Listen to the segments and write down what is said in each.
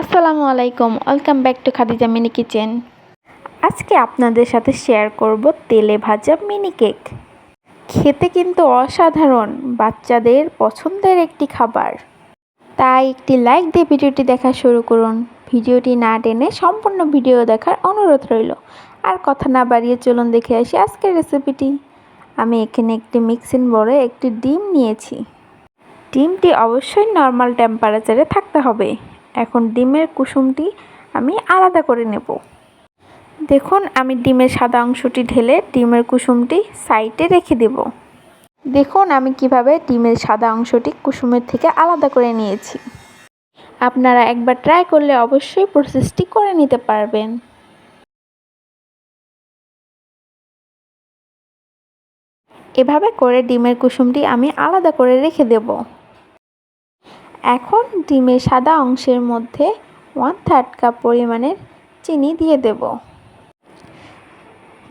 আসসালামু আলাইকুম। Welcome back to Khadija mini kitchen আজকে আপনাদের সাথে শেয়ার করব তেলে ভাজা মিনি কেক খেতে কিন্তু অসাধারণ, বাচ্চাদের পছন্দের একটি খাবার। তাই একটি লাইক দিয়ে ভিডিওটি দেখা শুরু করুন। ভিডিওটি না টেনে সম্পূর্ণ ভিডিও দেখার অনুরোধ রইল। আর কথা না বাড়িয়ে চলুন দেখে আসি আজকের রেসিপিটি আমি এখানে একটি মিক্সিং বলে একটি ডিম নিয়েছি। ডিমটি অবশ্যই নর্মাল টেম্পারেচারে থাকতে হবে। এখন ডিমের কুসুমটি আমি আলাদা করে নেব। দেখুন, আমি ডিমের সাদা অংশটি ঢেলে ডিমের কুসুমটি সাইডে রেখে দেব। দেখুন, আমি কীভাবে ডিমের সাদা অংশটি কুসুমের থেকে আলাদা করে নিয়েছি। আপনারা একবার ট্রাই করলে অবশ্যই প্রসেসটি করে নিতে পারবেন। এভাবে করে ডিমের কুসুমটি আমি আলাদা করে রেখে দেব। এখন ডিমের সাদা অংশের মধ্যে ওয়ান থার্ড কাপ পরিমাণের চিনি দিয়ে দেব।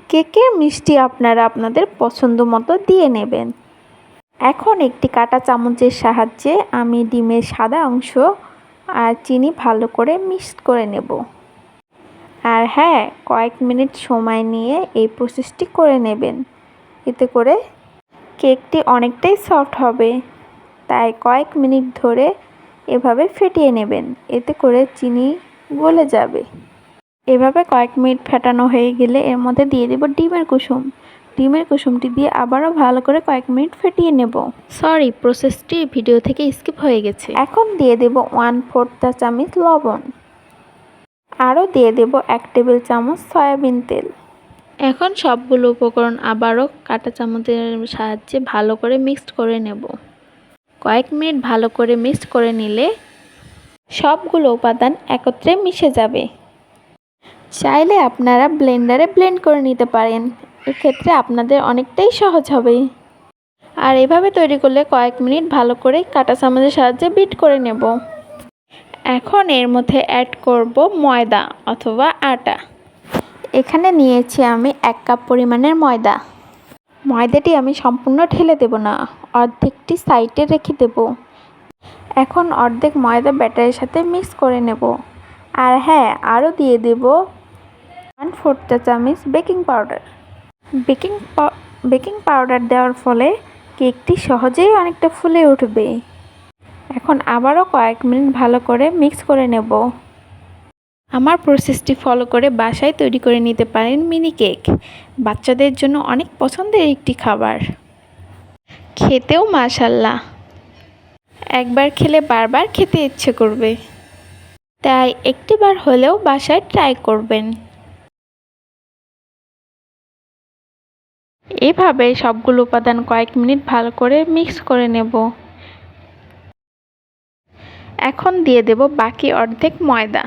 কেকের মিষ্টি আপনারা আপনাদের পছন্দ মতো দিয়ে নেবেন। এখন একটি কাটা চামচের সাহায্যে আমি ডিমের সাদা অংশ আর চিনি ভালো করে মিক্সড করে নেব। আর হ্যাঁ কয়েক মিনিট সময় নিয়ে এই প্রসেসটি করে নেবেন। এতে করে কেকটি অনেকটাই সফট হবে। তাই কয়েক মিনিট ধরে এভাবে ফেটিয়ে নেবেন। এতে করে চিনি গলে যাবে। এভাবে কয়েক মিনিট ফেটানো হয়ে গেলে এর মধ্যে দিয়ে দেব ডিমের কুসুম। ডিমের কুসুমটি দিয়ে আবারও ভালো করে কয়েক মিনিট ফেটিয়ে নেব। সরি প্রসেসটি ভিডিও থেকে স্কিপ হয়ে গেছে। এখন দিয়ে দেব ওয়ান ফোর্থ চা চামচ লবণ। আরও দিয়ে দেব এক টেবিল চামচ সয়াবিন তেল। এখন সবগুলো উপকরণ আবারও কাঁটা চামচের সাহায্যে ভালো করে মিক্সড করে নেব। কয়েক মিনিট ভালো করে মিক্স করে নিলে সবগুলো উপাদান একত্রে মিশে যাবে। চাইলে আপনারা ব্লেন্ডারে ব্লেন্ড করে নিতে পারেন। এক্ষেত্রে আপনাদের অনেকটাই সহজ হবে। আর এভাবে তৈরি করলে কয়েক মিনিট ভালো করে কাঁটা চামচের সাহায্যে বিট করে নেব। এখন এর মধ্যে অ্যাড করব ময়দা অথবা আটা। এখানে নিয়েছি আমি এক কাপ পরিমাণের ময়দা। ময়দাটি আমি সম্পূর্ণ ঢেলে দেব না, অর্ধেকটি সাইডে রেখে দেব। এখন অর্ধেক ময়দা ব্যাটারের সাথে মিক্স করে নেব। আর হ্যাঁ আরও দিয়ে দেব ওয়ান ফোর্থ চা চামচ baking powder. Baking baking powder দেওয়ার ফলে কেকটি সহজেই অনেকটা ফুলে উঠবে। এখন আবারও কয়েক মিনিট ভালো করে মিক্স করে নেব। আমার প্রসেসটি ফলো করে বাসায় তৈরি করে নিতে পারেন মিনি কেক বাচ্চাদের জন্য অনেক পছন্দের একটি খাবার। খেতেও মাশাল্লাহ। একবার খেলে বারবার খেতে ইচ্ছে করবে। তাই একটিবার হলেও বাসায় ট্রাই করবেন। এভাবে সবগুলো উপাদান কয়েক মিনিট ভালো করে মিক্স করে নেব। এখন দিয়ে দেব বাকি অর্ধেক ময়দা।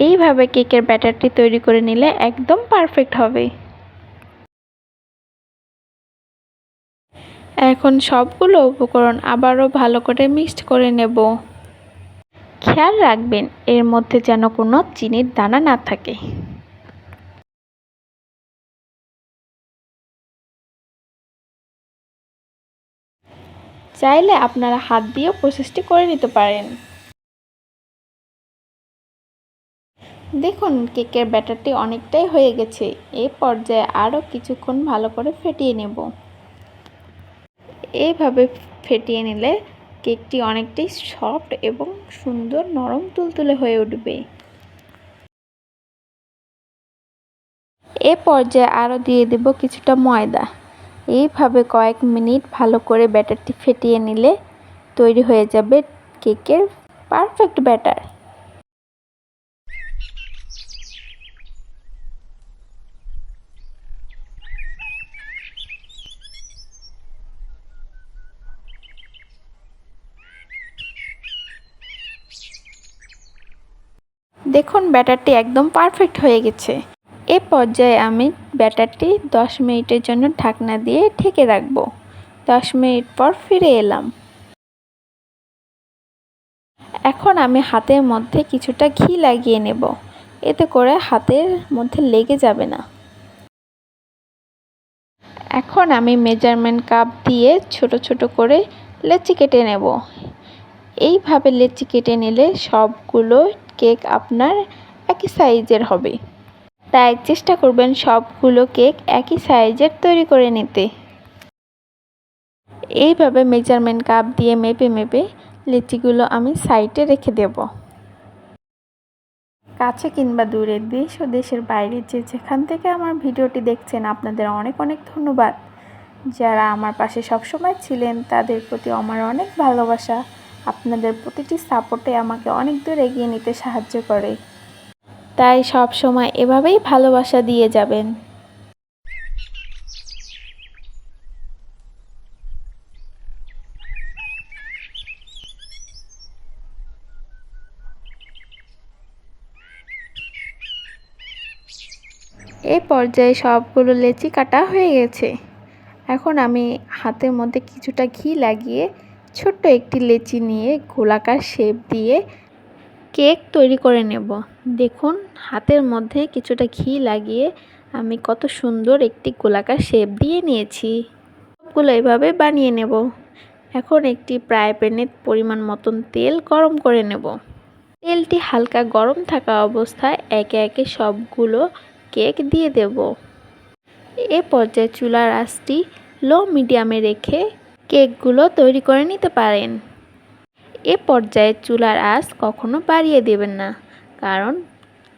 এইভাবে কেকের ব্যাটারটি তৈরি করে নিলে একদম পারফেক্ট হবে। এখন সবগুলো উপকরণ আবারও ভালো করে মিক্সড করে নেব। খেয়াল রাখবেন, এর মধ্যে যেন কোনো চিনির দানা না থাকে। চাইলে আপনারা হাত দিয়েও প্রসেসটি করে নিতে পারেন। দেখুন, কেকের ব্যাটারটি অনেকটাই হয়ে গেছে। এ পর্যায়ে আরও কিছুক্ষণ ভালো করে ফেটিয়ে নেব। এইভাবে ফেটিয়ে নিলে কেকটি অনেকটাই সফট এবং সুন্দর নরম তুলতুলে হয়ে উঠবে। এ পর্যায়ে আরও দিয়ে দেব কিছুটা ময়দা। এইভাবে কয়েক মিনিট ভালো করে ব্যাটারটি ফেটিয়ে নিলে তৈরি হয়ে যাবে কেকের পারফেক্ট ব্যাটার। দেখুন ব্যাটারটি একদম পারফেক্ট হয়ে গেছে। এ পর্যায়ে আমি ব্যাটারটি 10 মিনিটের জন্য ঢাকনা দিয়ে ঢেকে রাখব। 10 মিনিট পর ফিরে এলাম। এখন আমি হাতের মধ্যে কিছুটা ঘি লাগিয়ে নেব। এতে করে হাতের মধ্যে লেগে যাবে না। এখন আমি মেজারমেন্ট কাপ দিয়ে ছোট ছোট করে লেচি কেটে নেব। এইভাবে লেচি কেটে নিলে সবগুলো কেক আপনার একই সাইজের হবে। তাই চেষ্টা করবেন সবগুলো কেক একই সাইজের তৈরি করে নিতে। এইভাবে মেজারমেন্ট কাপ দিয়ে মেপে মেপে লিচিগুলো আমি সাইডে রেখে দেব। কাছে কিংবা দূরে দেশ ও দেশের বাইরে যে যেখান থেকে আমার ভিডিওটি দেখছেন, আপনাদের অনেক অনেক ধন্যবাদ। যারা আমার পাশে সবসময় ছিলেন, তাদের প্রতি আমার অনেক ভালোবাসা। আপনাদের প্রতিটি সাপোর্টে আমাকে অনেক দূর এগিয়ে নিতে সাহায্য করে। তাই সব সময় এভাবেই ভালোবাসা দিয়ে যাবেন। এই পর্যায়ে সবগুলো লেচি কাটা হয়ে গেছে। এখন আমি হাতের মধ্যে কিছুটা ঘি লাগিয়ে ছোট্ট একটি লেচি নিয়ে গোলাকার শেপ দিয়ে কেক তৈরি করে নেব। দেখুন, হাতের মধ্যে কিছুটা ঘি লাগিয়ে আমি কত সুন্দর একটি গোলাকার শেপ দিয়ে নিয়েছি। সবগুলো এভাবে বানিয়ে নেব। এখন একটি প্রায় প্যানে পরিমাণ মতন তেল গরম করে নেব। তেলটি হালকা গরম থাকা অবস্থায় একে একে সবগুলো কেক দিয়ে দেব। এ পর্যায়ে চুলার আঁচটি লো মিডিয়ামে রেখে কেকগুলো তৈরি করে নিতে পারেন। এ পর্যায়ে চুলার আঁচ কখনো বাড়িয়ে দেবেন না, কারণ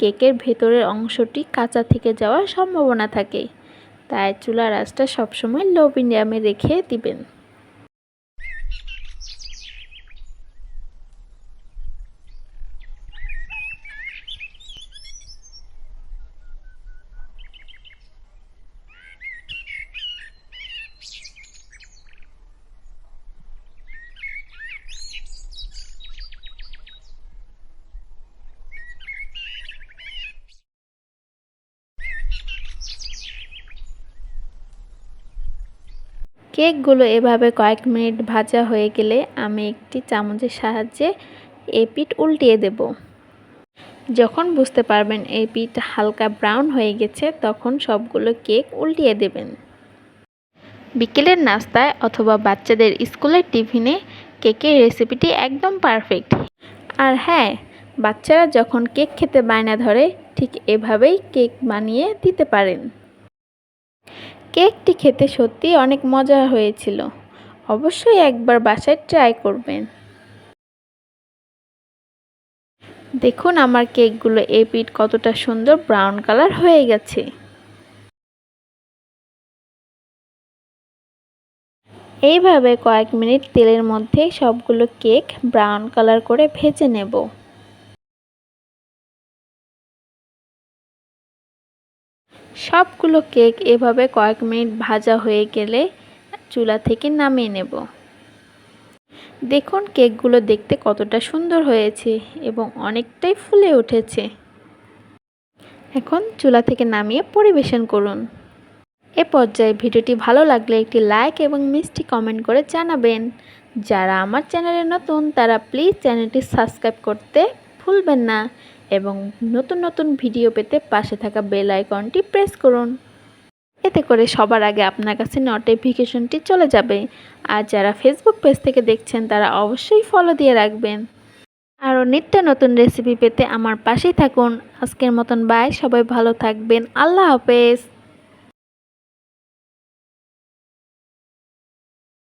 কেকের ভেতরের অংশটি কাঁচা থেকে যাওয়ার সম্ভাবনা থাকে। তাই চুলার আঁচটা সবসময় লো মিডিয়ামে রেখে দিবেন। কেকগুলো এভাবে কয়েক মিনিট ভাজা হয়ে গেলে আমি একটি চামচের সাহায্যে এই পিঠ উল্টিয়ে দেব। যখন বুঝতে পারবেন এই পিঠ হালকা ব্রাউন হয়ে গেছে, তখন সবগুলো কেক উল্টিয়ে দেবেন। বিকেলের নাস্তায় অথবা বাচ্চাদের স্কুলের টিফিনে কেকের রেসিপিটি একদম পারফেক্ট। আর হ্যাঁ বাচ্চারা যখন কেক খেতে বায়না ধরে, ঠিক এভাবেই কেক বানিয়ে দিতে পারেন। কেকটি খেতে সত্যি অনেক মজা হয়েছিল। অবশ্যই একবার বাসায় ট্রাই করবেন। দেখুন আমার কেকগুলো এই পিঠ কতটা সুন্দর ব্রাউন কালার হয়ে গেছে। এইভাবে কয়েক মিনিট তেলের মধ্যে সবগুলো কেক ব্রাউন কালার করে ভেজে নেব। সবগুলো কেক এভাবে কয়েক মিনিট ভাজা হয়ে গেলে চুলা থেকে নামিয়ে নেব। দেখুন কেকগুলো দেখতে কতটা সুন্দর হয়েছে এবং অনেকটাই ফুলে উঠেছে। এখন চুলা থেকে নামিয়ে পরিবেশন করুন। এ পর্যায়ে ভিডিওটি ভালো লাগলে একটি লাইক এবং মিষ্টি কমেন্ট করে জানাবেন। যারা আমার চ্যানেলে নতুন, তারা প্লিজ চ্যানেলটি সাবস্ক্রাইব করতে ভুলবেন না। এবং নতুন নতুন ভিডিও পেতে পাশে থাকা বেল আইকনটি প্রেস করুন। এতে করে সবার আগে আপনার কাছে নোটিফিকেশনটি চলে যাবে। আর যারা ফেসবুক পেজ থেকে দেখছেন, তারা অবশ্যই ফলো দিয়ে রাখবেন। আরও নিত্য নতুন রেসিপি পেতে আমার পাশেই থাকুন। আজকের মতন বাই সবাই ভালো থাকবেন। আল্লাহ হাফেজ।